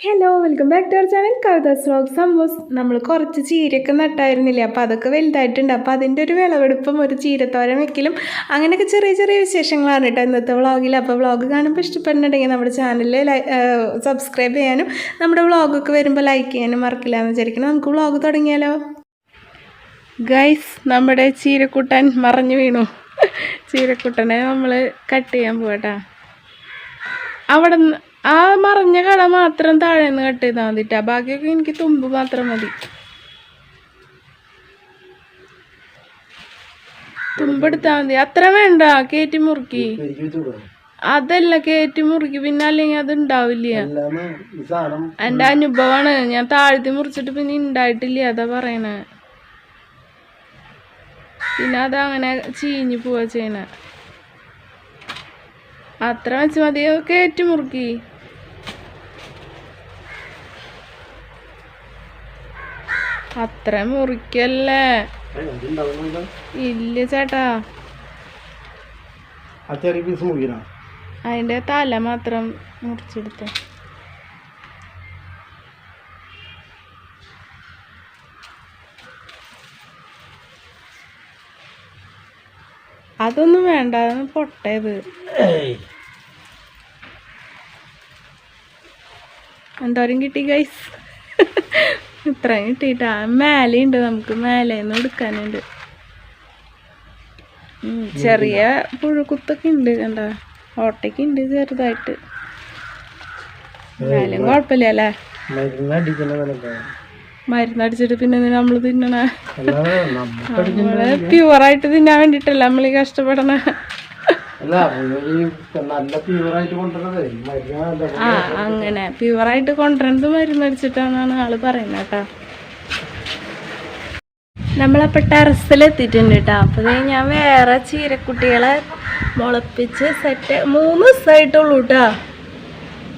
Hello welcome back to our channel Kavitha's vlog സംഭവം നമ്മൾ കുറച്ച് ചീരയൊക്കെ നട്ടായിരുന്നില്ലേ? അപ്പോൾ അതൊക്കെ വലുതായിട്ടുണ്ട്. അപ്പോൾ അതിന്റെ ഒരു വിളവെടുപ്പും ഒരു ചീരത്തോരൻ വെക്കലും അങ്ങനെയൊക്കെ ചെറിയ ചെറിയ വിശേഷങ്ങളാണ് കേട്ടോ ഇന്നത്തെ വ്ളോഗിൽ അപ്പോൾ വ്ളോഗ് കാണുമ്പോൾ ഇഷ്ടപ്പെടുന്നുണ്ടെങ്കിൽ നമ്മുടെ ചാനലിൽ സബ്സ്ക്രൈബ് ചെയ്യാനും നമ്മുടെ വ്ളോഗൊക്കെ വരുമ്പോൾ ലൈക്ക് ചെയ്യാനും മറക്കില്ല എന്ന് വിചാരിക്കണം നമുക്ക് വ്ളോഗ് തുടങ്ങിയാലോ? ഗൈസ് നമ്മുടെ ചീരക്കൂട്ടൻ മറഞ്ഞു വീണു. ചീരക്കൂട്ടനെ നമ്മൾ കട്ട് ചെയ്യാൻ പോകട്ടാ അവിടെ നിന്ന് ആ മറഞ്ഞ കട മാത്രം താഴെ നിന്ന് കട്ട് ചെയ്താൽ മതിട്ടാ. ബാക്കിയൊക്കെ എനിക്ക് തുമ്പ് മാത്രം മതി. തുമ്പെടുത്താൽ മതി. അത്ര വേണ്ട. കയറ്റി മുറുക്കി. അതല്ല കയറ്റി മുറുക്കി. പിന്നെ അല്ലെങ്കിൽ അത് ഉണ്ടാവില്ല. എന്റെ അനുഭവമാണ് ഞാൻ താഴ്ത്തി മുറിച്ചിട്ട് പിന്നെ ഉണ്ടായിട്ടില്ല അതാ പറയണേ. പിന്നെ അതങ്ങനെ ചീഞ്ഞു പോവാ ചെയ്യണേ. അത്ര വെച്ച് മതി. കയറ്റി മുറുക്കി. അത്ര മുറിക്കല്ലേ? ഇല്ല ചേട്ടാ. അതിന്റെ തല മാത്രം മുറിച്ചെടുത്ത. അതൊന്നും വേണ്ട അതൊന്ന് പൊട്ടേത്. എന്തോരം കിട്ടി ഗൈസ് ഇത്രയും കിട്ടിയിട്ടാ. മേലെയുണ്ട് നമുക്ക്. മേലേന്ന് എടുക്കാനുണ്ട്. ചെറിയ പുഴുക്കുത്തൊക്കെ ഉണ്ട് കണ്ട? ഓട്ടയ്ക്ക് ഉണ്ട് ചെറുതായിട്ട്. എന്നാലും കുഴപ്പമില്ല അല്ലേ മരുന്നടിച്ചിട്ട് പിന്നെ നമ്മൾ തിന്നണ? നമ്മൾ പ്യുവറായിട്ട് തിന്നാൻ വേണ്ടിട്ടല്ല നമ്മൾ ഈ കഷ്ടപ്പെടണ? ആ അങ്ങനെ. പ്യുവറായിട്ട് കൊണ്ടുവരുന്നത് മരുന്നടിച്ചിട്ടാണെന്നാണ് ആൾ പറയുന്നത് കേട്ടോ. നമ്മളപ്പോൾ ടെറസിലെത്തിയിട്ടുണ്ട് കേട്ടോ. അപ്പോൾ ഞാൻ വേറെ ചീരക്കുട്ടികളെ മുളപ്പിച്ച് സെറ്റ് മൂന്ന് ദിവസമായിട്ടുള്ളൂ കേട്ടോ.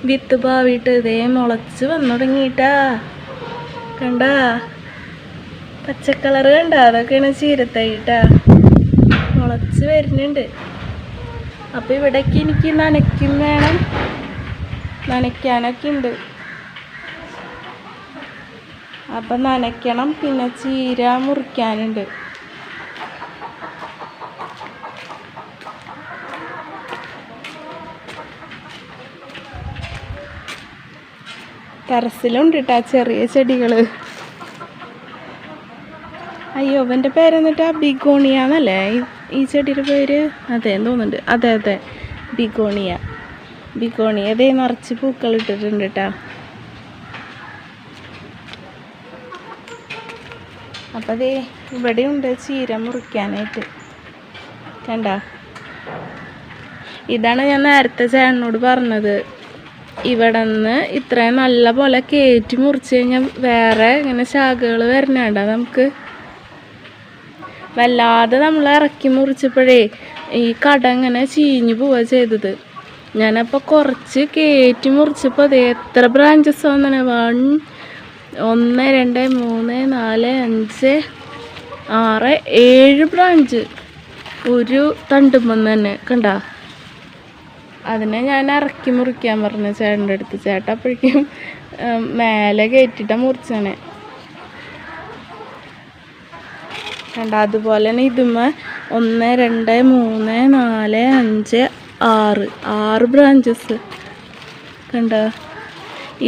വിത്ത് പാവിട്ട് ഇതേ മുളച്ച് വന്നു തുടങ്ങിയിട്ടാ കണ്ട? പച്ചക്കളർ കണ്ട? അതൊക്കെയാണ് ചീരത്തൈട്ടാ മുളച്ച് വരുന്നുണ്ട്. അപ്പോൾ ഇവിടേക്ക് എനിക്ക് നനയ്ക്കും വേണം. നനയ്ക്കാനൊക്കെ ഉണ്ട്. അപ്പം നനയ്ക്കണം പിന്നെ ചീര മുറിക്കാനുണ്ട്. ടെറസിലുണ്ട് കേട്ടോ ചെറിയ ചെടികൾ അയ്യോ അവന്റെ പേരെന്നിട്ട് ബിഗോണിയ എന്നല്ലേ ഈ- ചെടിയുടെ പേര് അതെ തോന്നുന്നുണ്ട്. അതെ അതെ. ബിഗോണിയ. ബിഗോണിയ. അതേ നിറച്ച് പൂക്കൾ ഇട്ടിട്ടുണ്ട് കേട്ടോ അപ്പം അതേ ഇവിടെയുണ്ട് ചീര മുറിക്കാനായിട്ട്. കണ്ട? ഇതാണ് ഞാൻ നേരത്തെ ചേട്ടനോട് പറഞ്ഞത്. ഇവിടെ നിന്ന് ഇത്രയും നല്ല പോലെ കയറ്റി മുറിച്ച് കഴിഞ്ഞാൽ വേറെ ഇങ്ങനെ ശാഖകൾ വരണേണ്ട. നമുക്ക് വല്ലാതെ നമ്മൾ ഇറക്കി മുറിച്ചപ്പോഴേ ഈ കട ഇങ്ങനെ ചീഞ്ഞു പോവുക ചെയ്തത്. ഞാനപ്പോൾ കുറച്ച് കയറ്റി മുറിച്ചപ്പോൾ അത് എത്ര ബ്രാഞ്ചസ് വന്നാണ്? വൺ ഒന്ന് രണ്ട് മൂന്ന് നാല് അഞ്ച് ആറ് ഏഴ് ബ്രാഞ്ച് ഒരു തണ്ടുമ്പം തന്നെ കണ്ട? അതിനെ ഞാൻ ഇറക്കി മുറിക്കാൻ പറഞ്ഞു ചേട്ടന്റെ അടുത്ത്. ഉം, മേലെ കയറ്റിട്ടാണ് മുറിച്ചാണ്. കണ്ട അതുപോലെ തന്നെ ഇതുമ്മ ഒന്ന് രണ്ട് മൂന്ന് നാല് അഞ്ച് ആറ്. ആറ് ബ്രാഞ്ചസ് കണ്ട?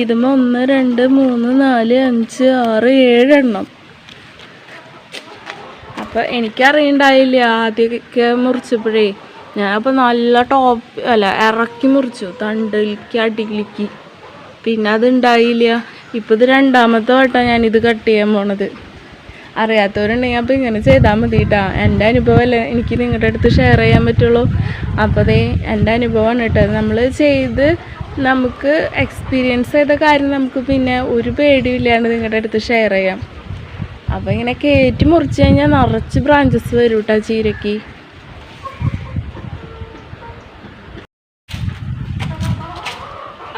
ഇതുമ്മ ഒന്ന് രണ്ട് മൂന്ന് നാല് അഞ്ച് ആറ് ഏഴെണ്ണം. അപ്പം എനിക്കറിയണ്ടായില്ല ആദ്യമൊക്കെ മുറിച്ചപ്പോഴേ ഞാനപ്പോൾ നല്ല ടോപ്പ് അല്ല ഇറക്കി മുറിച്ചു തണ്ടിലേക്ക് അടിയിലേക്ക്. പിന്നെ അത് ഉണ്ടായില്ല ഇപ്പം ഇത് രണ്ടാമത്തെ വട്ടം ഞാനിത് കട്ട് ചെയ്യാൻ പോണത്. അറിയാത്തവരുണ്ടെങ്കിൽ അപ്പോൾ ഇങ്ങനെ ചെയ്താൽ മതി കേട്ടോ എന്റെ അനുഭവമല്ലേ എനിക്ക് നിങ്ങളുടെ അടുത്ത് ഷെയർ ചെയ്യാൻ പറ്റുള്ളൂ. അപ്പോൾ അതേ എന്റെ അനുഭവമാണ് കേട്ടോ. നമ്മൾ ചെയ്ത് നമുക്ക് എക്സ്പീരിയൻസ് ചെയ്ത കാര്യം നമുക്ക് പിന്നെ ഒരു പേടിയില്ലാണ്ട് നിങ്ങളുടെ അടുത്ത് ഷെയർ ചെയ്യാം. അപ്പോൾ ഇങ്ങനെ കയറ്റി മുറിച്ച് കഴിഞ്ഞാൽ നിറച്ച് ബ്രാഞ്ചസ് വരും കേട്ടോ ചീരയ്ക്ക്.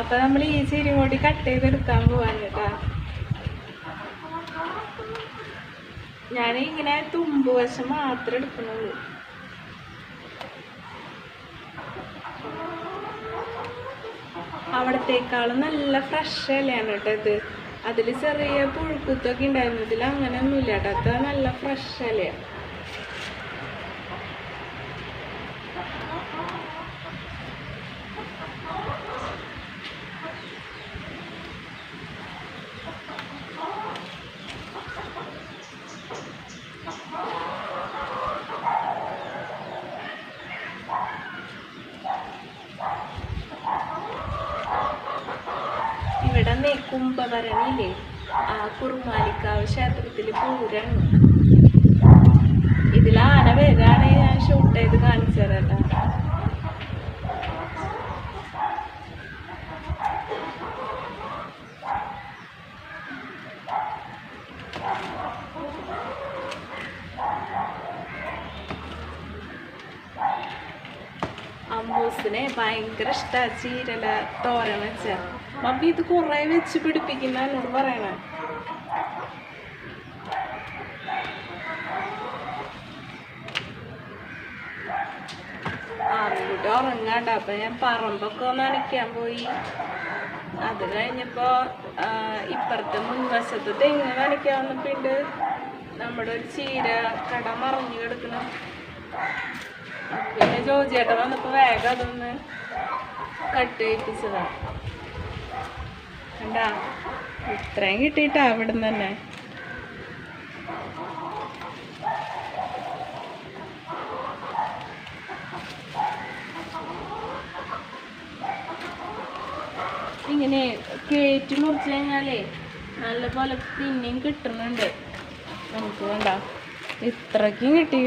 അപ്പോൾ നമ്മൾ ഈ ചീര കൂടി കട്ട് ചെയ്തെടുക്കാൻ പോവാൻ കേട്ടോ. ഞാൻ ഇങ്ങനെ തുമ്പ് വശം മാത്രമേ എടുക്കുന്നുള്ളൂ. അവിടത്തേക്കാളും നല്ല ഫ്രഷ് ഇലയാണ് കേട്ടോ ഇത്. അതിൽ ചെറിയ പുഴുക്കുത്തൊക്കെ ഉണ്ടായിരുന്നു. ഇതിൽ അങ്ങനെയൊന്നുമില്ല കേട്ടോ. അത് നല്ല ഫ്രഷ് ഇലയാണ് ഇവിടെ കുംഭവരണിയിലെ ആ കുറുമാലിക്കാവ് ക്ഷേത്രത്തിൽ പൂരാണ് ഇതിൽ ആന വരാണ് ഞാൻ ഷൂട്ട് ചെയ്ത് കാണിച്ചു തരാം. അമ്മൂസിനെ ഭയങ്കര ഇഷ്ടമാണ് ചീരല തോരൻ വെച്ച മമ്മി ഇത് കുറേ വെച്ച് പിടിപ്പിക്കുന്ന എന്നോട് പറയണേ. ആറുകൂട്ടി ഉറങ്ങാണ്ട അപ്പൊ ഞാൻ പറമ്പൊക്കെ നനയ്ക്കാൻ പോയി. അത് കഴിഞ്ഞപ്പോ ഇപ്പുറത്തെ മുൻവശത്ത് തെങ്ങ് നനയ്ക്കാൻ നമ്മുടെ ഒരു ചീര കട മറിഞ്ഞു കിടക്കണം പിന്നെ ജോജിയേട്ടൻ വന്നപ്പോ വേഗം അതൊന്ന് കട്ട് ചെയ്യിപ്പിച്ചതാ. കണ്ടാ? ഇത്രയും കിട്ടിയിട്ടാ അവിടെ നിന്ന് തന്നെ. ഇങ്ങനെ കേറ്റ് മുറിച്ച് കഴിഞ്ഞാലേ നല്ലപോലെ പിന്നെയും കിട്ടുന്നുണ്ട്. നമുക്ക് വേണ്ട ഇത്രക്കും കിട്ടി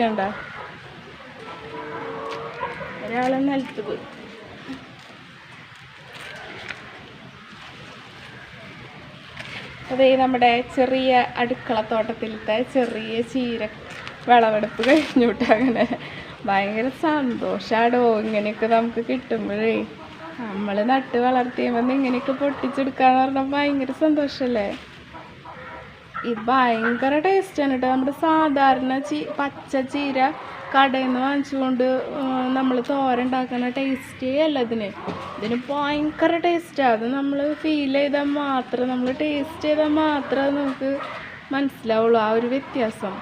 ഒരാളെ നിലത്ത് പോയി. അതേ നമ്മുടെ ചെറിയ അടുക്കളത്തോട്ടത്തിലത്തെ ചെറിയ ചീര വിളവെടുപ്പ് കഴിഞ്ഞിട്ട് അങ്ങനെ. ഭയങ്കര സന്തോഷാടോ ഇങ്ങനെയൊക്കെ നമുക്ക് കിട്ടുമ്പോഴേ. നമ്മൾ നട്ട് വളർത്തിയപ്പോൾ ഇങ്ങനെയൊക്കെ പൊട്ടിച്ചെടുക്കാന്ന് പറഞ്ഞാൽ ഭയങ്കര സന്തോഷമല്ലേ ഇത് ഭയങ്കര ടേസ്റ്റാണ് കേട്ടോ നമ്മുടെ സാധാരണ ചീ പച്ച ചീര കടയിൽ നിന്ന് വാങ്ങിച്ചുകൊണ്ട് നമ്മൾ തോരണ്ടാക്കുന്ന ടേസ്റ്റേ അല്ല ഇതിന്. ഇതിന് ഭയങ്കര ടേസ്റ്റാണ് അത് നമ്മൾ ഫീൽ ചെയ്താൽ മാത്രം നമ്മൾ ടേസ്റ്റ് ചെയ്താൽ മാത്രമേ നമുക്ക് മനസ്സിലാവുള്ളൂ. ആ ഒരു വ്യത്യാസം.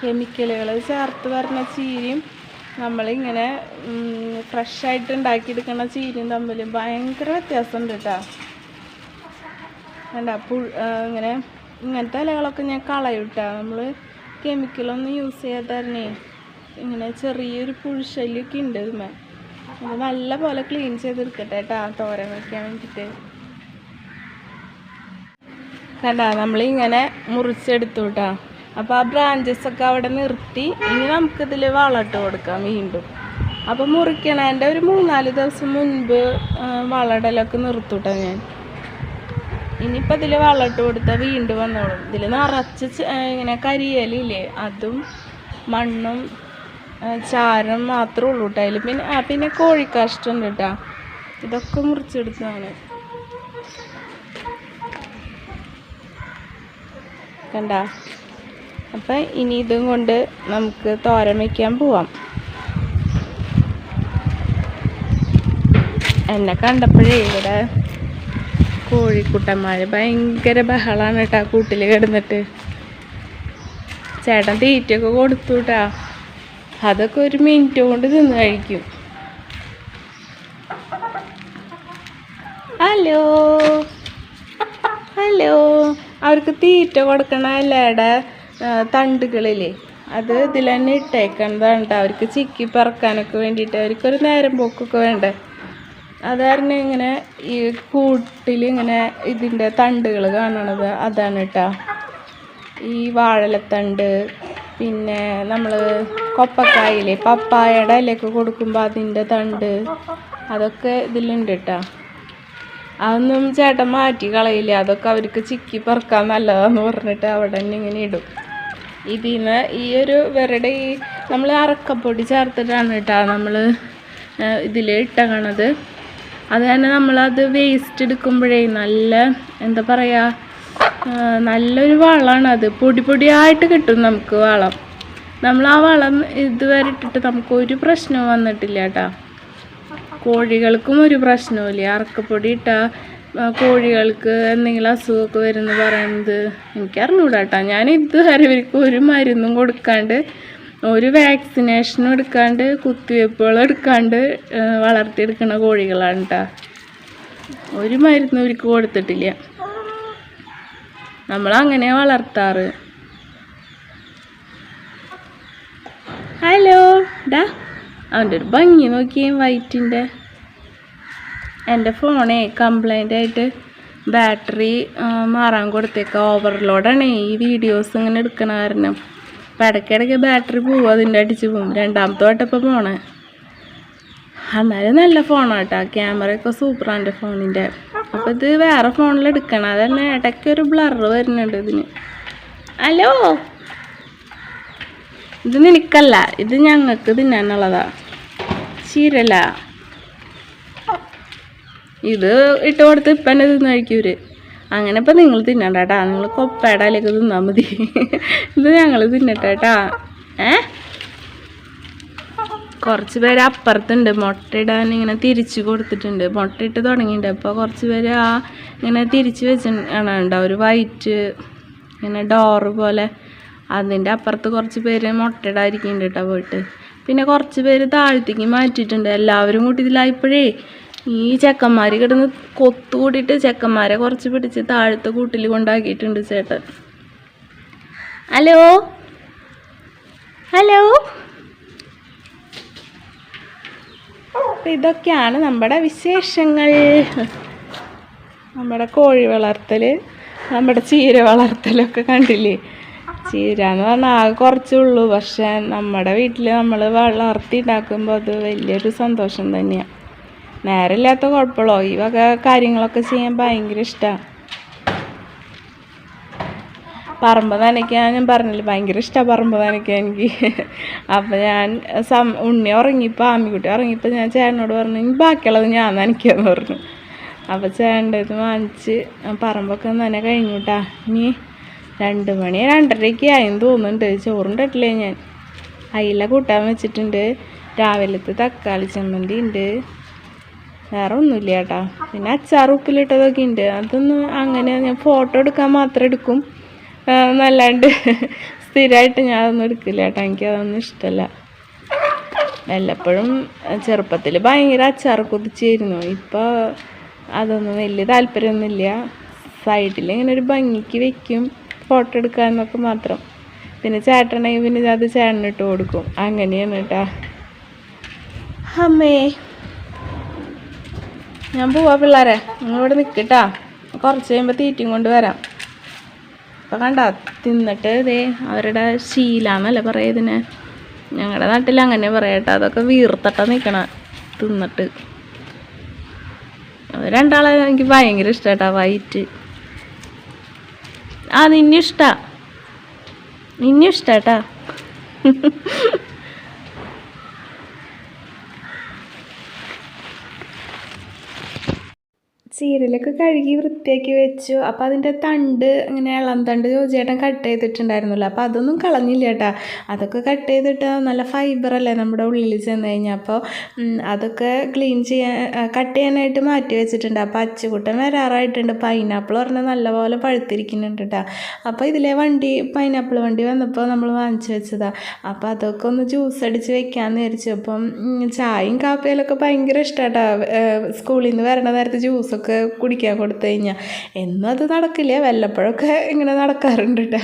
കെമിക്കലുകൾ ചേർത്ത് വരുന്ന ചീരയും നമ്മളിങ്ങനെ ഫ്രഷായിട്ട് ഉണ്ടാക്കിയെടുക്കുന്ന ചീരയും തമ്മിൽ ഭയങ്കര വ്യത്യാസമുണ്ട് കേട്ടോ വേണ്ട പുഴ ഇങ്ങനെ ഇങ്ങനത്തെ ഇലകളൊക്കെ ഞാൻ കളയും കേട്ടോ നമ്മൾ കെമിക്കലൊന്നും യൂസ് ചെയ്യാതെ ഇങ്ങനെ ചെറിയൊരു പുഴുശല്യൊക്കെ ഉണ്ട് ഇതുമേ അത് നല്ല പോലെ ക്ലീൻ ചെയ്തെടുക്കട്ടെ കേട്ടോ തോരൻ വയ്ക്കാൻ വേണ്ടിയിട്ട് കണ്ട നമ്മളിങ്ങനെ മുറിച്ചെടുത്തു കേട്ടോ അപ്പോൾ ആ ബ്രാഞ്ചസ് ഒക്കെ അവിടെ നിർത്തി ഇനി നമുക്കിതിൽ വളമിട്ട് കൊടുക്കാം വീണ്ടും. അപ്പോൾ മുറിക്കണേന്റെ ഒരു മൂന്നാൽ ദിവസം മുൻപ് വളടലൊക്കെ നിർത്തൂട്ടോ ഞാൻ. ഇനിയിപ്പോൾ ഇതിൽ വെള്ളമിട്ട് കൊടുത്താൽ വീണ്ടും വന്നോളും. ഇതിൽ നിറച്ച് ഇങ്ങനെ കരിയലില്ലേ? അതും മണ്ണും ചാരം മാത്രമേ ഉള്ളൂ കേട്ടോ അതിൽ പിന്നെ പിന്നെ കോഴിക്കാഷ്ടം ഉണ്ട് കേട്ടോ ഇതൊക്കെ മുറിച്ചെടുത്തതാണ്. കണ്ട? അപ്പം ഇനി ഇതും കൊണ്ട് നമുക്ക് തോരൻ വയ്ക്കാൻ പോവാം. എന്നെ കണ്ടപ്പോഴേ ഇവിടെ കോഴിക്കുട്ടന്മാർ ഭയങ്കര ബഹളാണ് കേട്ടോ കൂട്ടിൽ കിടന്നിട്ട്. ചേട്ടൻ തീറ്റയൊക്കെ കൊടുത്തു കേട്ടാ അതൊക്കെ ഒരു മിനിറ്റ് കൊണ്ട് തിന്ന് കഴിക്കും. ഹലോ? ഹലോ? അവർക്ക് തീറ്റ കൊടുക്കണ ഇലയുടെ തണ്ടുകളില്ലേ അത് ഇതിൽ തന്നെ ഇട്ടേക്കണതാണ് അവർക്ക് ചിക്കി പറക്കാനൊക്കെ വേണ്ടിയിട്ട് അവർക്കൊരു നേരം പോക്കൊക്കെ വേണ്ടേ? അത് കാരണം ഇങ്ങനെ ഈ കൂട്ടിൽ ഇങ്ങനെ ഇതിന്റെ തണ്ടുകൾ കാണണത്. അതാണ് കേട്ടോ ഈ വാഴലത്തണ്ട് പിന്നെ നമ്മൾ കൊപ്പക്കായില്ലേ പപ്പായയുടെ ഇലയൊക്കെ കൊടുക്കുമ്പോൾ അതിന്റെ തണ്ട് അതൊക്കെ ഇതിലുണ്ട് കേട്ടോ അതൊന്നും ചേട്ടൻ മാറ്റി കളയില്ല. അതൊക്കെ അവർക്ക് ചിക്കി പറക്കാൻ നല്ലതാന്ന് പറഞ്ഞിട്ട് അവിടെ തന്നെ ഇങ്ങനെ ഇടും. ഇതിന് ഈ ഒരു ഇവരുടെ ഈ നമ്മൾ അറക്കപ്പൊടി ചേർത്തിട്ടാണ് കേട്ടോ നമ്മൾ ഇതിൽ ഇട്ടകണത് അത് തന്നെ നമ്മളത് വേസ്റ്റ് എടുക്കുമ്പോഴേ നല്ല എന്താ പറയുക നല്ലൊരു വളമാണ് അത്. പൊടി പൊടിയായിട്ട് കിട്ടും നമുക്ക് വളം. നമ്മൾ ആ വളം ഇതുവരെ ഇട്ടിട്ട് നമുക്ക് ഒരു പ്രശ്നവും വന്നിട്ടില്ല കേട്ടോ. കോഴികൾക്കും ഒരു പ്രശ്നവുമില്ല. അറക്കപ്പൊടി ഇട്ടാൽ കോഴികൾക്ക് എന്തെങ്കിലും അസുഖമൊക്കെ വരുന്നു പറയുന്നത് എനിക്കറിഞ്ഞൂടാ കേട്ടോ. ഞാൻ ഇതുവരെ ഇവർക്ക് ഒരു മരുന്നും കൊടുക്കാണ്ട് ഒരു വാക്സിനേഷനും എടുക്കാണ്ട് കുത്തിവയ്പ്പുകൾ എടുക്കാണ്ട് വളർത്തിയെടുക്കുന്ന കോഴികളാണ് കേട്ടോ ഒരു മരുന്നും ഇവർക്ക് കൊടുത്തിട്ടില്ല. നമ്മളങ്ങനെ വളർത്താറ്. ഹലോ ഡാ അവന്റെ ഒരു ഭംഗി നോക്കിയേ വൈറ്റിന്റെ. എന്റെ ഫോണേ കംപ്ലൈന്റ് ആയിട്ട് ബാറ്ററി മാറാൻ കൊടുത്തേക്ക. ഓവർലോഡാണ് ഈ വീഡിയോസ് ഇങ്ങനെ എടുക്കണ കാരണം. അപ്പം ഇടയ്ക്കിടയ്ക്ക് ബാറ്ററി പോവും അതിന്റെ അടിച്ച് പോവും. രണ്ടാമത്തെ വട്ടപ്പം പോണേ. എന്നാലും നല്ല ഫോണാണ് കേട്ടോ ക്യാമറയൊക്കെ സൂപ്പറാണ് എന്റെ ഫോണിന്റെ അപ്പോൾ ഇത് വേറെ ഫോണിൽ എടുക്കണം. അതന്നെ ഇടയ്ക്ക് ഒരു ബ്ലർ വരുന്നുണ്ട് ഇതിന്. ഹലോ ഇത് നിനക്കല്ല ഇത് ഞങ്ങൾക്ക് തിന്നാനുള്ളതാ. ചീരല്ല. ഇത് ഇട്ട് കൊടുത്ത് ഇപ്പം തന്നെ തിന്ന് കഴിക്കൂര്. അങ്ങനെ ഇപ്പം നിങ്ങൾ തിന്നണ്ട കേട്ടാ നിങ്ങൾ കൊപ്പേടാലേക്ക് തിന്നാൽ മതി. ഇത് ഞങ്ങൾ തിന്നട്ടെ കേട്ടാ ഏ? കുറച്ച് പേര് അപ്പുറത്തുണ്ട്. മുട്ടയിടാൻ ഇങ്ങനെ തിരിച്ചു കൊടുത്തിട്ടുണ്ട്. മുട്ടയിട്ട് തുടങ്ങിയിട്ടുണ്ട്. അപ്പോൾ കുറച്ച് പേര് ആ ഇങ്ങനെ തിരിച്ച് വെച്ചിട്ടുണ്ട് ഒരു വൈറ്റ് ഇങ്ങനെ ഡോറ് പോലെ. അതിന്റെ അപ്പുറത്ത് കുറച്ച് പേര് മുട്ടയിടാതിരിക്കുന്നുണ്ട് കേട്ടോ പോയിട്ട്. പിന്നെ കുറച്ച് പേര് താഴത്തേക്ക് മാറ്റിയിട്ടുണ്ട്. എല്ലാവരും കൂട്ടി ഇതിലായപ്പോഴേ ഈ ചെക്കന്മാർ കിടന്ന് കൊത്തുകൂടിയിട്ട് ചെക്കന്മാരെ കുറച്ച് പിടിച്ച് താഴത്തെ കൂട്ടിൽ കൊണ്ടാക്കിയിട്ടുണ്ട് ചേട്ടൻ. ഹലോ? ഹലോ? ഇതൊക്കെയാണ് നമ്മുടെ വിശേഷങ്ങൾ. നമ്മുടെ കോഴി വളർത്തൽ നമ്മുടെ ചീര വളർത്തലൊക്കെ കണ്ടില്ലേ? ചീര എന്ന് പറഞ്ഞാൽ ആകെ കുറച്ചേ ഉള്ളൂ. പക്ഷേ നമ്മുടെ വീട്ടിൽ നമ്മൾ വളർത്തി ഉണ്ടാക്കുമ്പോൾ അത് വലിയൊരു സന്തോഷം തന്നെയാണ് നേരമില്ലാത്ത കുഴപ്പമുള്ളോ ഈ വക കാര്യങ്ങളൊക്കെ ചെയ്യാൻ ഭയങ്കര ഇഷ്ടമാണ് പറമ്പ് നനയ്ക്കാൻ ഞാൻ പറഞ്ഞില്ല ഭയങ്കര ഇഷ്ടമാണ് പറമ്പ് നനയ്ക്കാൻ എനിക്ക്. അപ്പം ഞാൻ സം ഉണ്ണി ഉറങ്ങിയപ്പോൾ ആമിക്കുട്ടി ഉറങ്ങിയപ്പോൾ ഞാൻ ചേട്ടനോട് പറഞ്ഞു ഇനി ബാക്കിയുള്ളത് ഞാൻ നനയ്ക്കാന്ന് പറഞ്ഞു. അപ്പോൾ ചേട്ടന്റെ ഇത് വാങ്ങിച്ച് പറമ്പൊക്കെ നന കഴിഞ്ഞു കേട്ടാ ഇനി രണ്ട് മണി രണ്ടരയ്ക്ക് ആയെന്ന് തോന്നുന്നുണ്ട്. ചോറുണ്ടിട്ടില്ലേ ഞാൻ? അയില കൂട്ടാൻ വെച്ചിട്ടുണ്ട്. രാവിലത്തെ തക്കാളി ചമ്മന്തി ഉണ്ട്. വേറെ ഒന്നുമില്ല ചേട്ടാ പിന്നെ അച്ചാർ ഉപ്പിലിട്ടതൊക്കെ ഉണ്ട്. അതൊന്നും അങ്ങനെ ഞാൻ ഫോട്ടോ എടുക്കാൻ മാത്രം എടുക്കും. എന്നല്ലാണ്ട് സ്ഥിരമായിട്ട് ഞാൻ അതൊന്നും എടുക്കില്ല ചേട്ടാ എനിക്ക് അതൊന്നും ഇഷ്ടമല്ല വല്ലപ്പോഴും ചെറുപ്പത്തിൽ ഭയങ്കര അച്ചാർ കുതിച്ചായിരുന്നു ഇപ്പോൾ അതൊന്നും വലിയ താല്പര്യമൊന്നുമില്ല. സൈഡിൽ ഇങ്ങനെ ഒരു ഭംഗിക്ക് വെക്കും. ഫോട്ടോ എടുക്കാമെന്നൊക്കെ മാത്രം. പിന്നെ ചേട്ടനായി പിന്നെ അത് ചേട്ടനിട്ട് കൊടുക്കും. അങ്ങനെയാണ് കേട്ടാ. അമ്മേ ഞാൻ പോവാ പിള്ളേരെ. നിങ്ങളിവിടെ നിൽക്കട്ടാ കുറച്ച് കഴിയുമ്പോൾ തീറ്റയും കൊണ്ട് വരാം. അപ്പം കണ്ട തിന്നിട്ട് ഇതേ അവരുടെ ശീലാന്നല്ലേ പറയാ ഇതിനെ. ഞങ്ങളുടെ നാട്ടിൽ അങ്ങനെ പറയട്ടെ അതൊക്കെ വീർത്തട്ട നിൽക്കണ തിന്നിട്ട്. അത് രണ്ടാളെ എനിക്ക് ഭയങ്കര ഇഷ്ടാട്ടാ വൈറ്റ്. ആ നിന്നെ ഇഷ്ടാ. നിന്നെ ചീരലൊക്കെ കഴുകി വൃത്തിയാക്കി വെച്ചു. അപ്പം അതിന്റെ തണ്ട് ഇങ്ങനെ ഇളം തണ്ട് ജോജിയേട്ടൻ കട്ട് ചെയ്തിട്ടുണ്ടായിരുന്നല്ലോ. അപ്പോൾ അതൊന്നും കളഞ്ഞില്ല കേട്ടാ. അതൊക്കെ കട്ട് ചെയ്തിട്ട് നല്ല ഫൈബറല്ലേ നമ്മുടെ ഉള്ളിൽ ചെന്ന് കഴിഞ്ഞാൽ അപ്പോൾ അതൊക്കെ ക്ലീൻ ചെയ്യാൻ കട്ട് ചെയ്യാനായിട്ട് മാറ്റി വെച്ചിട്ടുണ്ട്. അപ്പോൾ അച്ചുകൂട്ടൻ വരാറായിട്ടുണ്ട്. പൈനാപ്പിൾ പറഞ്ഞാൽ നല്ലപോലെ പഴുത്തിരിക്കുന്നുണ്ട് കേട്ടോ. അപ്പോൾ ഇതിലെ വണ്ടി പൈനാപ്പിൾ വണ്ടി വന്നപ്പോൾ നമ്മൾ വാങ്ങിച്ചു വെച്ചതാണ് അപ്പോൾ അതൊക്കെ ഒന്ന് ജ്യൂസ് അടിച്ച് വെക്കാമെന്ന് വിചാരിച്ചു. അപ്പം ചായയും കാപ്പിയിലൊക്കെ ഭയങ്കര ഇഷ്ടമാട്ടോ സ്കൂളിൽ നിന്ന് വരണ നേരത്തെ ജ്യൂസൊക്കെ കുടിക്കാൻ കൊടുത്തു കഴിഞ്ഞാൽ എന്നും അത് നടക്കില്ല വല്ലപ്പോഴൊക്കെ ഇങ്ങനെ നടക്കാറുണ്ട് കേട്ടോ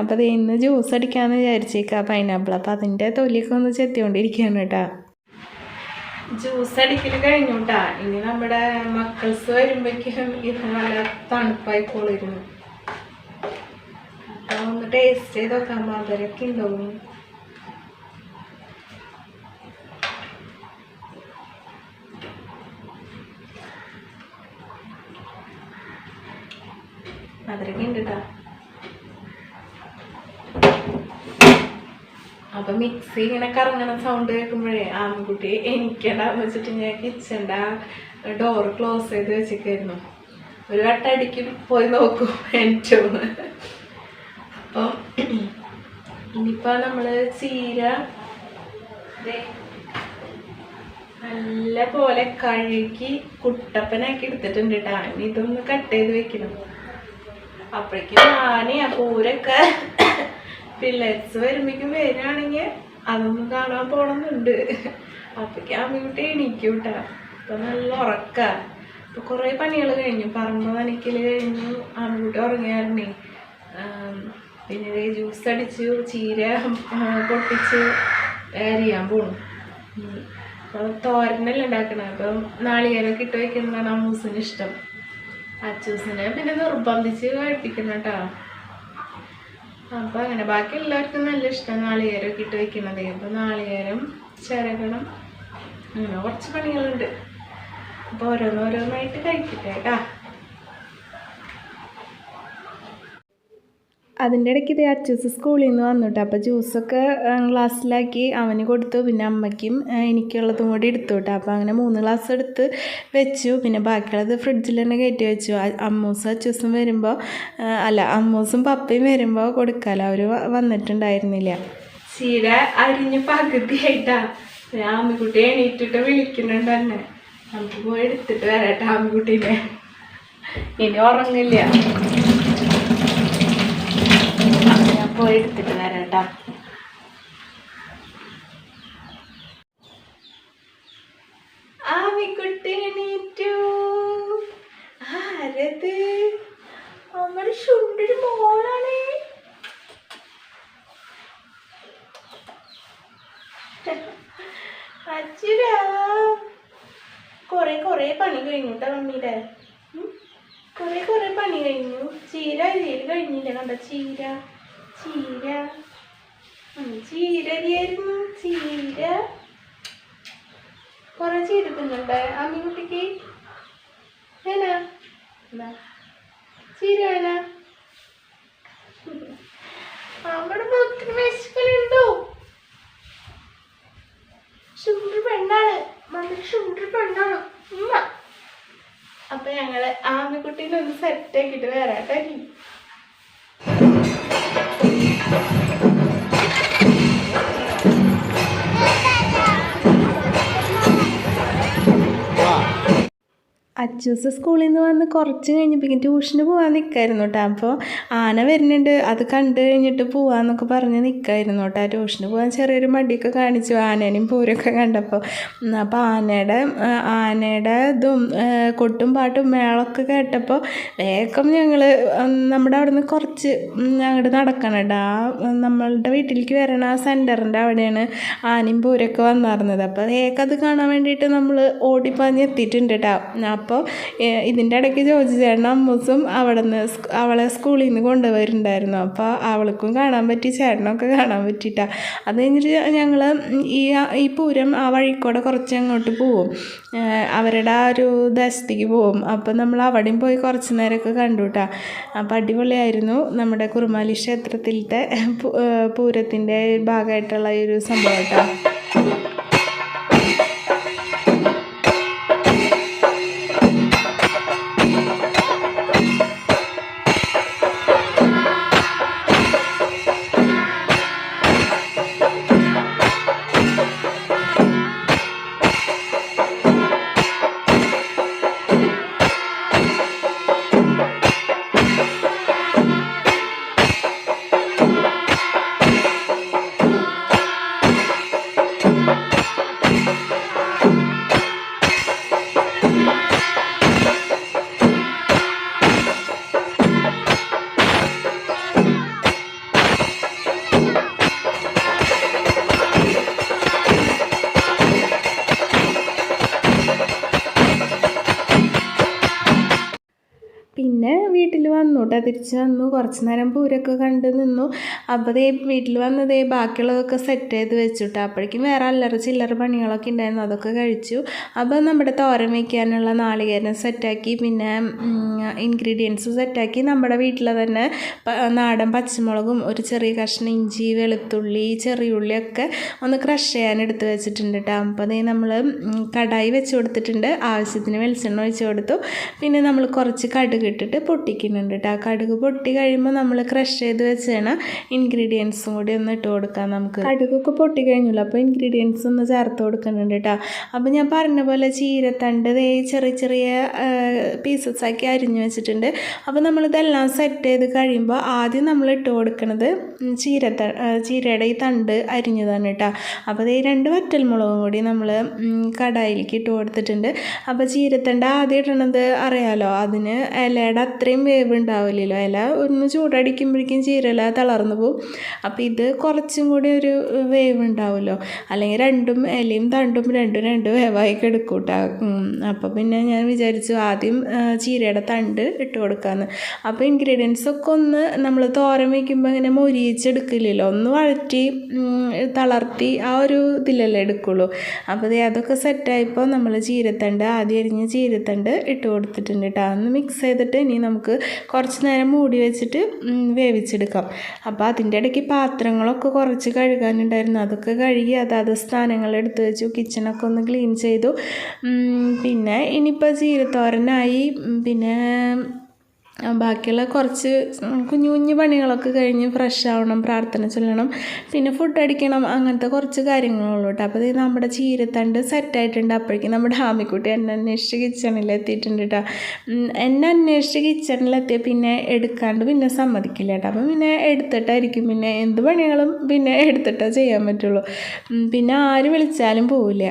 അപ്പോൾ അത് ഇന്ന് ജ്യൂസ് അടിക്കാമെന്ന് വിചാരിച്ചേക്കാം പൈനാപ്പിൾ. അപ്പോൾ അതിന്റെ തൊലിയൊക്കെ ഒന്ന് ചെത്തിക്കൊണ്ടിരിക്കുകയാണ് കേട്ടോ ജ്യൂസ് അടിക്കൽ കഴിഞ്ഞു കേട്ടാ ഇനി നമ്മുടെ മക്കൾസ് വരുമ്പോഴേക്കും ഇത് നല്ല തണുപ്പായി പോളിരുന്നു. അപ്പോൾ ഒന്ന് ടേസ്റ്റ് ചെയ്ത് നോക്കാം മധുരമൊക്കെ ഉണ്ടാവും മധുരമൊക്കെ ഉണ്ട് അപ്പൊ മിക്സി ഇങ്ങനെ കറങ്ങണ സൗണ്ട് കേൾക്കുമ്പോഴേ ആൺകുട്ടി എനിക്കണ്ടാന്ന് വെച്ചിട്ട് ഞാൻ കിച്ചന്റെ ഡോർ ക്ലോസ് ചെയ്ത് വെച്ചിരിക്കായിരുന്നു ഒരു വട്ടം പോയി നോക്കും എന്റെ അപ്പം ഇനിയിപ്പോൾ നമ്മൾ ചീര നല്ല പോലെ കഴുകി കുട്ടപ്പനാക്കി എടുത്തിട്ടുണ്ട് കേട്ടോ ഇനി ഇതൊന്ന് കട്ട് ചെയ്ത് വെക്കണം. അപ്പോഴേക്കും ഞാനേ ആ പൂരൊക്കെ പിള്ളേർസ് വരുമ്പോഴേക്കും വരികയാണെങ്കിൽ അതൊന്നും കാണാൻ പോണമെന്നുണ്ട് അപ്പോഴേക്കും അമ്മക്കുട്ടി എണീക്കും കേട്ടോ അപ്പൊ നല്ല ഉറക്ക. ഇപ്പം കുറേ പണികൾ കഴിഞ്ഞു. പറമ്പ് നനയ്ക്കൽ കഴിഞ്ഞു. അമ്മക്കുട്ടി ഉറങ്ങിയായിരുന്നേ പിന്നെ ജ്യൂസ് അടിച്ചു ചീര പൊട്ടിച്ച് അരിയാൻ പോണു. അപ്പോൾ തോരനെല്ലാം ഉണ്ടാക്കണേ. അപ്പം നാളികേരമൊക്കെ ഇട്ട് വയ്ക്കുന്നതാണ് അമ്മൂസിന് ഇഷ്ടം. അച്ചൂസിനെ പിന്നെ നിർബന്ധിച്ച് കഴിപ്പിക്കണം കേട്ടോ. അപ്പൊ അങ്ങനെ ബാക്കി എല്ലാവർക്കും നല്ല ഇഷ്ടം നാളികേരമൊക്കെ ഇട്ട് വെക്കുന്നത് അപ്പൊ നാളികേരം ചിരകണം അങ്ങനെ കുറച്ച് പണികളുണ്ട്. അപ്പൊ ഓരോന്നോരോന്നായിട്ട് കഴിക്കട്ടെ കേട്ടാ. അതിന്റെ ഇടയ്ക്ക് ഇത് അച്ചൂസ് സ്കൂളിൽ നിന്ന് വന്നിട്ട് അപ്പോൾ ജ്യൂസൊക്കെ ഗ്ലാസ്സിലാക്കി അവന് കൊടുത്തു. പിന്നെ അമ്മയ്ക്കും എനിക്കുള്ളതും കൂടി എടുത്തു കേട്ടോ. അപ്പോൾ അങ്ങനെ മൂന്ന് ഗ്ലാസ് എടുത്ത് വെച്ചു. പിന്നെ ബാക്കിയുള്ളത് ഫ്രിഡ്ജിൽ തന്നെ കയറ്റി വെച്ചു. അമ്മൂസും അച്ചൂസും വരുമ്പോൾ അല്ല അമ്മൂസും പപ്പയും വരുമ്പോൾ കൊടുക്കാമല്ലോ. അവർ വന്നിട്ടുണ്ടായിരുന്നില്ല. ചീര അരിഞ്ഞ് പകുതിയായിട്ടാ. ഞാൻ അമ്മിക്കുട്ടി എണീറ്റിട്ട് വിളിക്കുന്നുണ്ട് തന്നെ നമുക്ക് പോയി എടുത്തിട്ട് വരാട്ടെ അമ്മിക്കുട്ടീനെ. ഇനി ഉറങ്ങില്ല. പോയി എടുത്തിട്ട് പണി കഴിഞ്ഞു കേട്ടോ കൊറേ പണി കഴിഞ്ഞു. ചീര അരിയൽ കഴിഞ്ഞില്ല കണ്ട? ചീര. ചീര. ഉം, ചീര. കൊറേ ചീര തിന്നണ്ടേ? അമ്മിക്കുട്ടിക്ക് എന്നാ, ചീര വേനാ അവിടെ ഒത്തിരി വിശക്കലുണ്ടോ? ശുണ്ട്രി പെണ്ണാണ്. മമ്മി ശുണ്ട്രി പെണ്ണാണ്. ഉമ്മ. അപ്പൊ ഞങ്ങൾ ആമിക്കുട്ടീനെ ഒന്ന് സെറ്റ് ആക്കിയിട്ട് വരാട്ടെ ഇനി. അച്ചൂസ് സ്കൂളിൽ നിന്ന് വന്ന് കുറച്ച് കഴിഞ്ഞപ്പോഴേക്കും ട്യൂഷന് പോകാൻ നിൽക്കായിരുന്നു കേട്ടോ. അപ്പോൾ ആന വരുന്നുണ്ട്. അത് കണ്ടു കഴിഞ്ഞിട്ട് പോവാന്നൊക്കെ പറഞ്ഞ് നിൽക്കായിരുന്നു കേട്ടോ. ട്യൂഷന് പോകാൻ ചെറിയൊരു മടിയൊക്കെ കാണിച്ചു ആനേനെയും പൂരൊക്കെ കണ്ടപ്പോൾ. അപ്പോൾ ആനയുടെ ആനയുടെ ഇതും കൊട്ടും പാട്ടും മേളൊക്കെ കേട്ടപ്പോൾ വേഗം ഞങ്ങൾ നമ്മുടെ അവിടെ നിന്ന് കുറച്ച് അങ്ങോട്ട് നടക്കണം കേട്ടോ. ആ നമ്മളുടെ വീട്ടിലേക്ക് വരണ ആ സെന്ററിന്റെ അവിടെയാണ് ആനയും പൂരൊക്കെ വന്നിരുന്നത് അപ്പോൾ വേഗം അത് കാണാൻ വേണ്ടിയിട്ട് നമ്മൾ ഓടിപ്പാഞ്ഞ് എത്തിയിട്ടുണ്ട് കേട്ടോ. അപ്പോൾ ഇതിന്റെ ഇടയ്ക്ക് ജോജി ചേട്ടൻ അമ്മൂസും അവിടെ നിന്ന് അവളെ സ്കൂളിൽ നിന്ന് കൊണ്ടുപോയിട്ടുണ്ടായിരുന്നു അപ്പോൾ അവൾക്കും കാണാൻ പറ്റി ചേട്ടനൊക്കെ കാണാൻ പറ്റിയിട്ടാ അത് കഴിഞ്ഞിട്ട് ഞങ്ങൾ ഈ ഈ പൂരം ആ വഴിക്കൂടെ കുറച്ച് അങ്ങോട്ട് പോവും. അവരുടെ ആ ഒരു ദേശത്തേക്ക് പോവും. അപ്പോൾ നമ്മൾ അവിടെയും പോയി കുറച്ച് നേരമൊക്കെ കണ്ടു കേട്ടോ അപ്പോൾ അടിപൊളിയായിരുന്നു നമ്മുടെ കുറുമാലി ക്ഷേത്രത്തിലത്തെ പൂരത്തിന്റെ ഭാഗമായിട്ടുള്ള ഒരു സംഭവം കേട്ടോ. വന്നു നിന്നു. കുറച്ച് നേരം പൂരൊക്കെ കണ്ട് നിന്നു. അപ്പോൾ ദേ വീട്ടിൽ വന്നതേ ബാക്കിയുള്ളതൊക്കെ സെറ്റ് ചെയ്ത് വെച്ചിട്ട്. അപ്പോഴേക്കും വേറെ അല്ലറ ചില്ലറ പണികളൊക്കെ ഉണ്ടായിരുന്നു. അതൊക്കെ കഴിച്ചു. അപ്പോൾ നമ്മുടെ തോരൻ വയ്ക്കാനുള്ള നാളികേരം സെറ്റാക്കി പിന്നെ ഇൻഗ്രീഡിയൻസ് സെറ്റാക്കി നമ്മുടെ വീട്ടിൽ തന്നെ നാടൻ പച്ചമുളകും ഒരു ചെറിയ കഷ്ണം ഇഞ്ചി വെളുത്തുള്ളി ചെറിയുള്ളിയൊക്കെ ഒന്ന് ക്രഷ് ചെയ്യാൻ എടുത്ത് വെച്ചിട്ടുണ്ട് കേട്ടോ അപ്പോൾ അതേ നമ്മൾ കടായി വെച്ച് കൊടുത്തിട്ടുണ്ട്. ആവശ്യത്തിന് വെളിച്ചെണ്ണ ഒഴിച്ച് കൊടുത്തു. പിന്നെ നമ്മൾ കുറച്ച് കടുക് ഇട്ടിട്ട് പൊട്ടിക്കുന്നുണ്ട് കേട്ടോ ആ കടുക് പൊട്ടി കഴിയുമ്പോൾ നമ്മൾ ക്രഷ് ചെയ്ത് വെച്ചാണ് ഇൻഗ്രീഡിയൻസും കൂടി ഒന്ന് ഇട്ട് കൊടുക്കാം നമുക്ക്. കടുകൊക്കെ പൊട്ടി കഴിഞ്ഞല്ലോ അപ്പോൾ ഇൻഗ്രീഡിയൻസ് ഒന്ന് ചേർത്ത് കൊടുക്കുന്നുണ്ട് കേട്ടോ അപ്പോൾ ഞാൻ പറഞ്ഞ പോലെ ചീരത്തണ്ട് ദേ ചെറിയ ചെറിയ പീസസ് ആക്കി അരിഞ്ഞു വെച്ചിട്ടുണ്ട്. അപ്പോൾ നമ്മളിതെല്ലാം സെറ്റ് ചെയ്ത് കഴിയുമ്പോൾ ആദ്യം നമ്മൾ ഇട്ട് കൊടുക്കുന്നത് ചീരത്ത ചീരയുടെ ഈ തണ്ട് അരിഞ്ഞതാണ് കേട്ടോ അപ്പോൾ ഈ രണ്ട് വറ്റൽമുളകും കൂടി നമ്മൾ കടായിലേക്ക് ഇട്ട് കൊടുത്തിട്ടുണ്ട്. അപ്പോൾ ചീരത്തണ്ട് ആദ്യം ഇടണത് അറിയാലോ അതിന് ഇലയുടെ അത്രയും വേവ് ഉണ്ടാവില്ലല്ലോ. ഇല ഒന്ന് ചൂടടിക്കുമ്പോഴേക്കും ചീരയില തളർന്നു പോകും അപ്പോൾ ഇത് കുറച്ചും കൂടി ഒരു വേവ് ഉണ്ടാവുമല്ലോ. അല്ലെങ്കിൽ രണ്ടും ഇലയും തണ്ടും രണ്ടും രണ്ട് വേവായി കെടുക്കൂട്ട അപ്പോൾ പിന്നെ ഞാൻ വിചാരിച്ചു ആദ്യം ചീരയുടെ തണ്ട് ഇട്ട് കൊടുക്കാമെന്ന്. അപ്പോൾ ഇൻഗ്രീഡിയൻസ് ഒക്കെ ഒന്ന് നമ്മൾ തോരൻ വയ്ക്കുമ്പോൾ ഇങ്ങനെ മൊരിയിച്ചെടുക്കില്ലല്ലോ. ഒന്ന് വഴറ്റി തളർത്തി ആ ഒരു ഇതിലല്ലേ എടുക്കുള്ളൂ. അപ്പോൾ അതൊക്കെ സെറ്റായപ്പോൾ നമ്മൾ ചീരത്തണ്ട് ആദ്യം അരിഞ്ഞ് ചീരത്തണ്ട് ഇട്ട് കൊടുത്തിട്ടുണ്ട് കേട്ടോ. ഒന്ന് മിക്സ് ചെയ്തിട്ട് ഇനി നമുക്ക് കുറച്ച് നേരം മൂടി വെച്ചിട്ട് വേവിച്ചെടുക്കാം. അപ്പോൾ അതിന്റെ ഇടയ്ക്ക് പാത്രങ്ങളൊക്കെ കുറച്ച് കഴുകാനുണ്ടായിരുന്നു. അതൊക്കെ കഴുകി അതാത് സ്ഥാനങ്ങൾ എടുത്ത് വെച്ചു. കിച്ചണൊക്കെ ഒന്ന് ക്ലീൻ ചെയ്തു. പിന്നെ ഇനിയിപ്പോൾ ജീരത്തോരനായി പിന്നെ ബാക്കിയുള്ള കുറച്ച് കുഞ്ഞു കുഞ്ഞു പണികളൊക്കെ കഴിഞ്ഞ് ഫ്രഷ് ആവണം പ്രാർത്ഥന ചൊല്ലണം പിന്നെ ഫുഡ് അടിക്കണം അങ്ങനത്തെ കുറച്ച് കാര്യങ്ങളുള്ളൂ കേട്ടോ. അപ്പോൾ ഇത് നമ്മുടെ ചീരത്തണ്ട് സെറ്റായിട്ടുണ്ട് അപ്പോഴേക്കും നമ്മുടെ ഹാമിക്കുട്ടി എന്നെ അന്വേഷിച്ച് കിച്ചണിൽ എത്തിയിട്ടുണ്ട് കേട്ടോ. എന്നെ അന്വേഷിച്ച് കിച്ചണിലെത്തിയ പിന്നെ എടുക്കാണ്ട് പിന്നെ സമ്മതിക്കില്ല കേട്ടോ. അപ്പം പിന്നെ എടുത്തിട്ടായിരിക്കും. പിന്നെ എന്ത് പണികളും പിന്നെ എടുത്തിട്ടേ ചെയ്യാൻ പറ്റുള്ളൂ. പിന്നെ ആര് വിളിച്ചാലും പോവില്ല.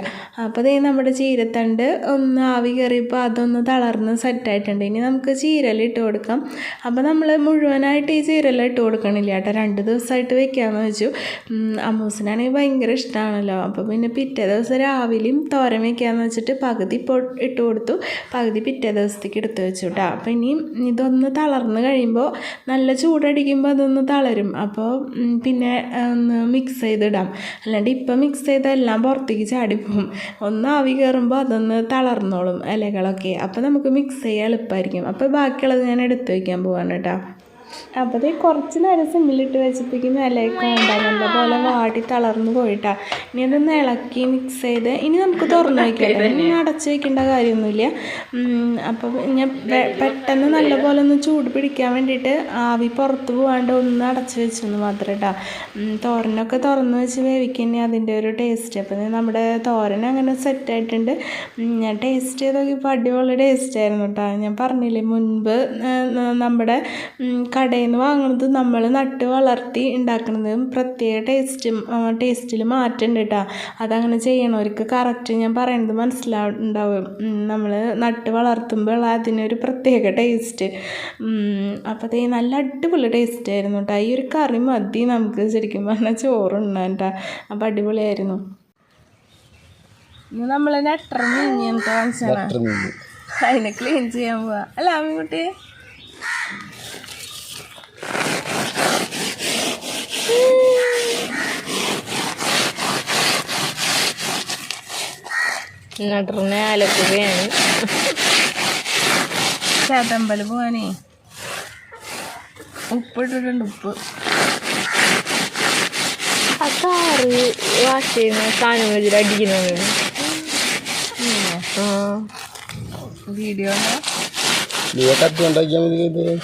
അപ്പോൾ അതേ നമ്മുടെ ചീരത്തണ്ട് ഒന്ന് ആവി കയറിയപ്പോൾ അതൊന്ന് തളർന്ന് സെറ്റായിട്ടുണ്ട് ഇനി നമുക്ക് ചീരലിട്ട് ഇട്ട് കൊടുക്കാം. അപ്പോൾ നമ്മൾ മുഴുവനായിട്ട് ഈ ചീരല ഇട്ട് കൊടുക്കണില്ല കേട്ടോ. രണ്ട് ദിവസമായിട്ട് വെക്കാമെന്ന് വെച്ചു. അമ്മൂസിനാണെങ്കിൽ ഭയങ്കര ഇഷ്ടമാണല്ലോ അപ്പോൾ പിന്നെ പിറ്റേ ദിവസം രാവിലെയും തോരൻ വെക്കാമെന്ന് വെച്ചിട്ട് പകുതി ഇട്ട് കൊടുത്തു. പകുതി പിറ്റേ ദിവസത്തേക്ക് എടുത്ത് വെച്ചു കേട്ടോ. അപ്പോൾ ഇനി ഇതൊന്ന് തളർന്ന് കഴിയുമ്പോൾ നല്ല ചൂടടിക്കുമ്പോൾ അതൊന്ന് തളരും. അപ്പോൾ പിന്നെ ഒന്ന് മിക്സ് ചെയ്തിടാം. അല്ലാണ്ട് ഇപ്പം മിക്സ് ചെയ്തെല്ലാം പുറത്തേക്ക് ചാടിപ്പോവും. ഒന്ന് ആവി കയറുമ്പോൾ അതൊന്ന് തളർന്നോളും ഇലകളൊക്കെ. അപ്പോൾ നമുക്ക് മിക്സ് ചെയ്യാൻ എളുപ്പമായിരിക്കും അപ്പോൾ ബാക്കിയുള്ളത് ഞാൻ എടുത്ത് വയ്ക്കാൻ പോവാണ് കേട്ടോ. അപ്പോൾ ഇത് കുറച്ച് നേരം സിമ്മിലിട്ട് വെച്ചപ്പോഴേക്കും ഇലയൊക്കെ ഉണ്ടാകും നല്ലപോലെ വാടി തളർന്നു പോയിട്ടാ. ഇനി അതൊന്ന് ഇളക്കി മിക്സ് ചെയ്ത് ഇനി നമുക്ക് തുറന്നു വയ്ക്കാം ഇനി അടച്ച് വയ്ക്കേണ്ട കാര്യമൊന്നുമില്ല. അപ്പോൾ ഞാൻ പെട്ടെന്ന് നല്ലപോലെ ഒന്ന് ചൂട് പിടിക്കാൻ വേണ്ടിയിട്ട് ആവി പുറത്ത് പോകാണ്ട് ഒന്ന് അടച്ച് വെച്ചെന്ന് മാത്രം കേട്ടോ തോരനൊക്കെ തുറന്ന് വെച്ച് വേവിക്കുന്ന അതിന്റെ ഒരു ടേസ്റ്റ് അപ്പോൾ നമ്മുടെ തോരൻ അങ്ങനെ സെറ്റായിട്ടുണ്ട് ആയിട്ടുണ്ട്. ഞാൻ ടേസ്റ്റ് ചെയ്ത് നോക്കിയപ്പോൾ അടിപൊളി ടേസ്റ്റ് ആയിരുന്നു കേട്ടോ. ഞാൻ പറഞ്ഞില്ലേ മുൻപ് നമ്മുടെ കടയിൽ നിന്ന് വാങ്ങുന്നത് നമ്മൾ നട്ട് വളർത്തി ഉണ്ടാക്കുന്നത് പ്രത്യേക ടേസ്റ്റും ടേസ്റ്റിൽ മാറ്റമുണ്ട് കേട്ടോ അതങ്ങനെ ചെയ്യണവർക്ക് കറക്റ്റ് ഞാൻ പറയുന്നത് മനസ്സിലാവുണ്ടാവും. നമ്മൾ നട്ട് വളർത്തുമ്പോൾ അതിനൊരു പ്രത്യേക ടേസ്റ്റ് അപ്പോൾ അതേ നല്ല അടിപൊളി ടേസ്റ്റ് ആയിരുന്നു കേട്ടോ ഈ ഒരു കറി മതി നമുക്ക് ശരിക്കും പറഞ്ഞാൽ ചോറുണ്ടാകും കേട്ടോ അപ്പോൾ അടിപൊളിയായിരുന്നു. നമ്മൾ നട്ടർ വാങ്ങിച്ചാണ് അതിനെ ക്ലീൻ ചെയ്യാൻ പോവാ. അല്ല അമ്മിക്കുട്ടി? നട്ടറിനെ ആലപ്പുഴയാണ് ചേട്ടമ്പൽ പോവാനേ. ഉപ്പിട്ടിട്ടുണ്ട് ഉപ്പ്. ആ കാറ് വാഷ് ചെയ്യുന്ന സാധനം വെച്ചിട്ട് അടിക്കുന്നതാണ് വീഡിയോ നീ കത്തി ഉണ്ടാക്കിയാൽ മതി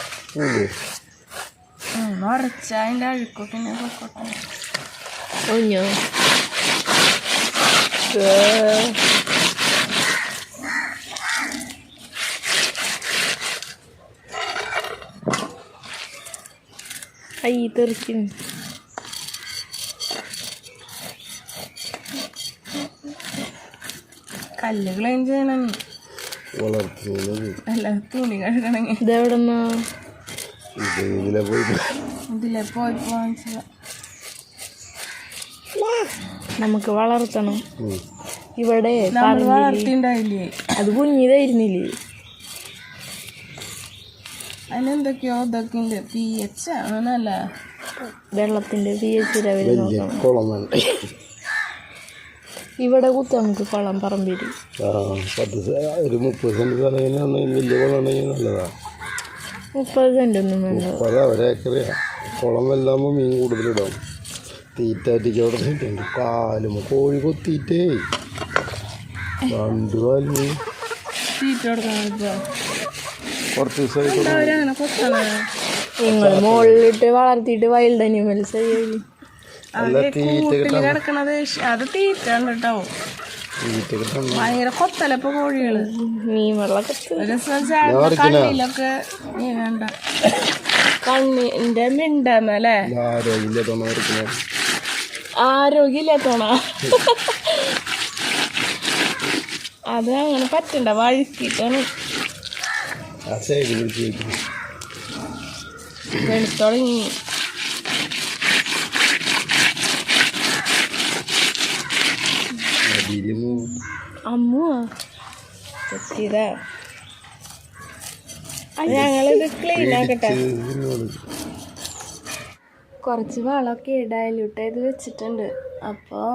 അതിന്റെ അഴുക്കൊക്കെ ഞാൻ പൊക്കോട്ടെ ഒഞ്ഞോ കൈ തെറിക്കുന്നു കല്ല് ക്ലീൻ ചെയ്യണം അല്ല തുണി കഴുകണമെങ്കിൽ ഇതെവിടെന്നാ ഇത് ഇതിലെ പോയി ഇതിലെ പോയി വാങ്ങിച്ചത്. നമുക്ക് വളർത്തണം. ഇവിടെ വളർത്തിണ്ടായില്ലേ? അത് കുഞ്ഞിതായിരുന്നില്ലേ? അതിനെന്തൊക്കെയോ ഇതൊക്കെ ഉണ്ട് പി എച്ച് അങ്ങനല്ല വെള്ളത്തിന്റെ പി എച്ച് ലെവൽ ഇവിടെ കുത്തി നമുക്ക് കുളം പറമ്പിൽ പത്ത് ഒരു മുപ്പത് സെന്റ് സ്ഥലം വലിയ കുളം ഉണ്ടെങ്കിൽ നല്ലതാണ് മുപ്പത് സെന്റ് ഒന്നും വേണ്ട. മുപ്പത് ഒരേക്കറിയാ കുളം വല്ലാകുമ്പോൾ മീൻ കൂടുതലിടാം. തീറ്റ അവിടെ തീറ്റുണ്ട് കാലും കോഴി കൊത്തിയിട്ടേ. രണ്ട് കാലും. കുറച്ച് നിങ്ങൾ മുകളിലിട്ട് വളർത്തിയിട്ട് വൈൽഡ് അനിമൽസ് അല്ല തീറ്റ കിടക്കണത് അത് കേട്ടോ. ഭയങ്കര കൊത്തലപ്പോ കോഴികൾ. മീൻ വെള്ളം കണ്ണിലൊക്കെ കണ്ണിന്റെ മിണ്ടെന്നല്ലേ ആരോഗ്യമില്ലാത്തോണ അത് അങ്ങനെ പറ്റണ്ട വഴുക്കിട്ടാണ് വെളുത്തുടങ്ങി അമ്മു തെറ്റിയതാ ഞങ്ങളിത് ക്ലീൻ ആക്കട്ടെ. കുറച്ച് വളമൊക്കെ ഇടയിലിട്ട് ഇത് വെച്ചിട്ടുണ്ട്. അപ്പോൾ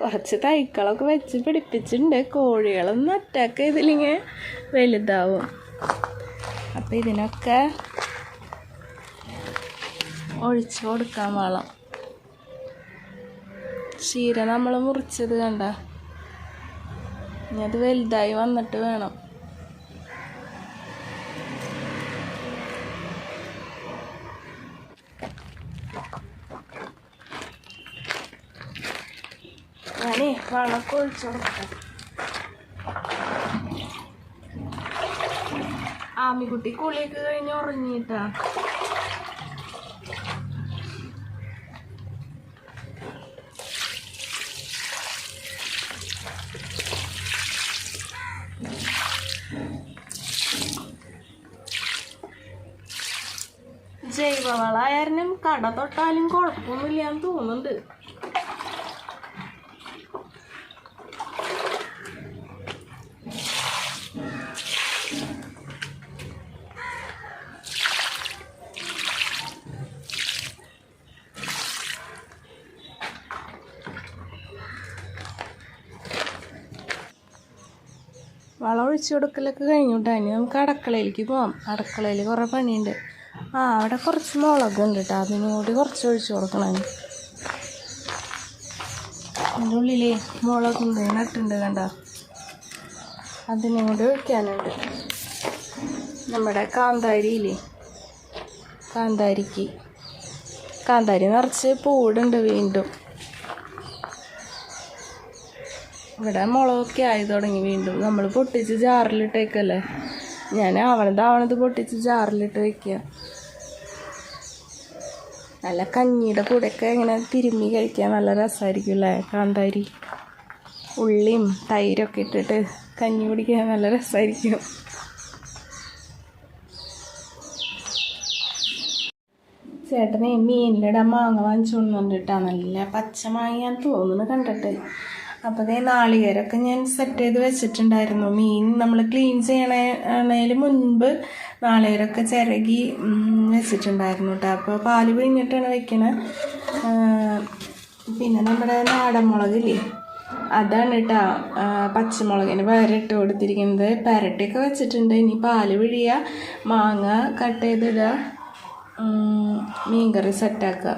കുറച്ച് തൈക്കളൊക്കെ വെച്ച് പിടിപ്പിച്ചിട്ടുണ്ട്. കോഴികളൊന്നും അറ്റാക്ക് ചെയ്തില്ലെങ്കിൽ വലുതാവും. അപ്പം ഇതിനൊക്കെ ഒഴിച്ചു കൊടുക്കാൻ വളം. ക്ഷീര നമ്മൾ മുറിച്ചത് കണ്ട? ഇനി അത് വലുതായി വന്നിട്ട് വേണം. ഞാനേ വളമൊക്കെ ഒഴിച്ചു കൊടുക്കാം ആമിക്കുട്ടി കുളിയൊക്കെ കഴിഞ്ഞ് ഉറങ്ങിയിട്ടാ. ജൈവവളായാലും കട തൊട്ടാലും കുഴപ്പമൊന്നുമില്ലാന്ന് തോന്നുന്നുണ്ട് വളം ഒഴിച്ചു കൊടുക്കലൊക്കെ കേട്ടോ ഇനി നമുക്ക് അടുക്കളയിലേക്ക് പോവാം. അടുക്കളയിൽ കുറേ പണിയുണ്ട്. ആ അവിടെ കുറച്ച് മുളകുണ്ട് കേട്ടോ അതിനോട് കുറച്ച് ഒഴിച്ചു കൊടുക്കണം. അതിന്റെ ഉള്ളിലേ മുളകുണ്ട് നട്ടുണ്ട് കണ്ട? അതിനോട് വെക്കാനുണ്ട് നമ്മുടെ കാന്താരിയില്ലേ? കാന്താരിക്ക്. കാന്താരി നിറച്ച് പൂടുണ്ട് വീണ്ടും. ഇവിടെ മുളകൊക്കെ ആയി തുടങ്ങി വീണ്ടും. നമ്മൾ പൊട്ടിച്ച് ജാറിലിട്ടേക്കല്ലേ? ഞാൻ ആവണത് ആവണത് പൊട്ടിച്ച് ജാറിലിട്ട് വെക്കുക നല്ല കഞ്ഞിയുടെ കൂടെയൊക്കെ ഇങ്ങനെ തിരുമ്മി കഴിക്കാൻ നല്ല രസമായിരിക്കും അല്ലേ കാന്താരി ഉള്ളിയും തൈരൊക്കെ ഇട്ടിട്ട് കഞ്ഞി കുടിക്കാൻ നല്ല രസമായിരിക്കും ചേട്ടനെ മീനിലിടാൻ മാങ്ങ വാങ്ങിച്ചുകൊണ്ടുണ്ട് കേട്ടോ നല്ല പച്ച മാങ്ങയാന്ന് തോന്നുന്നു കണ്ടിട്ട്. അപ്പോൾ അതേ നാളികേരമൊക്കെ ഞാൻ സെറ്റ് ചെയ്ത് വെച്ചിട്ടുണ്ടായിരുന്നു. മീൻ നമ്മൾ ക്ലീൻ ചെയ്യണതിന് മുൻപ് നാളികേരമൊക്കെ ചിരകി വെച്ചിട്ടുണ്ടായിരുന്നു കേട്ടോ അപ്പോൾ പാൽ പിഴിഞ്ഞിട്ടാണ് വെക്കണത് പിന്നെ നമ്മുടെ നാടൻ മുളകില്ലേ അതാണ് കേട്ടോ പച്ചമുളകിന് പരട്ട് കൊടുത്തിരിക്കുന്നത്. പരട്ടിയൊക്കെ വെച്ചിട്ടുണ്ട്. ഇനി പാൽ പിഴിയുക മാങ്ങ കട്ട് ചെയ്തിടുക മീൻകറി സെറ്റാക്കുക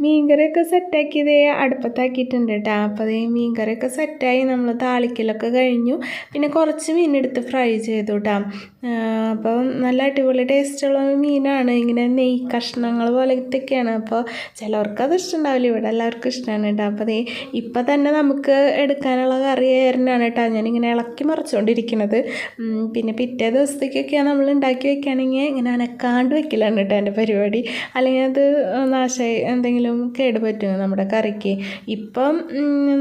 മീൻകറിയൊക്കെ സെറ്റാക്കിയത് അടുപ്പത്താക്കിയിട്ടുണ്ട് കേട്ടോ അപ്പോൾ അതേ മീൻകറിയൊക്കെ സെറ്റായി നമ്മൾ താളിക്കലൊക്കെ കഴിഞ്ഞു. പിന്നെ കുറച്ച് മീനെടുത്ത് ഫ്രൈ ചെയ്തു കേട്ടോ അപ്പോൾ നല്ല അടിപൊളി ടേസ്റ്റുള്ള മീനാണ്. ഇങ്ങനെ നെയ് കഷ്ണങ്ങൾ പോലത്തെയൊക്കെയാണ്. അപ്പോൾ ചിലവർക്ക് അത് ഇഷ്ടമുണ്ടാവില്ല. ഇവിടെ എല്ലാവർക്കും ഇഷ്ടമാണ് കേട്ടോ. അപ്പോൾ അതേ ഇപ്പം തന്നെ നമുക്ക് എടുക്കാനുള്ള കറി ആയിരുന്നാണ് കേട്ടോ. ഞാനിങ്ങനെ ഇളക്കി മറിച്ചുകൊണ്ടിരിക്കുന്നത് പിന്നെ പിറ്റേ ദിവസത്തേക്കൊക്കെയാണ് നമ്മൾ ഉണ്ടാക്കി വെക്കുകയാണെങ്കിൽ ഇങ്ങനെ അനക്കാണ്ട് വെക്കലാണ് കേട്ടോ എന്റെ പരിപാടി. അല്ലെങ്കിൽ അത് നാശമായി എന്തെങ്കിലും കേടുപറ്റും നമ്മുടെ കറിക്ക്? ഇപ്പം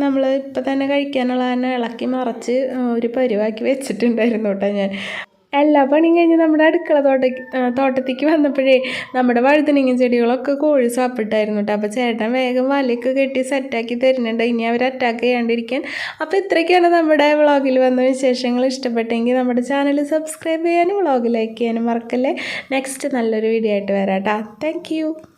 നമ്മൾ ഇപ്പം തന്നെ കഴിക്കാനുള്ള തന്നെ ഇളക്കി മറച്ച് ഒരു പരിവാക്കി വെച്ചിട്ടുണ്ടായിരുന്നു കേട്ടോ ഞാൻ. എല്ലാ പണിയും കഴിഞ്ഞ് നമ്മുടെ അടുക്കള തോട്ട തോട്ടത്തേക്ക് വന്നപ്പോഴേ നമ്മുടെ വഴുതനങ്ങ ചെടികളൊക്കെ കോഴി സാപ്പിട്ടായിരുന്നു കേട്ടോ. അപ്പോൾ ചേട്ടൻ വേഗം വലയൊക്കെ കെട്ടി സെറ്റാക്കി തരുന്നുണ്ട്. ഇനി അവർ അറ്റാക്ക് ചെയ്യാണ്ടിരിക്കാൻ. അപ്പോൾ ഇത്രയൊക്കെയാണ് നമ്മുടെ വ്ളോഗിൽ വന്ന വിശേഷങ്ങൾ. ഇഷ്ടപ്പെട്ടെങ്കിൽ നമ്മുടെ ചാനൽ സബ്സ്ക്രൈബ് ചെയ്യാനും വ്ളോഗ് ലൈക്ക് ചെയ്യാനും മറക്കല്ലേ? നെക്സ്റ്റ് നല്ലൊരു വീഡിയോ ആയിട്ട് വരാം കേട്ടോ. താങ്ക്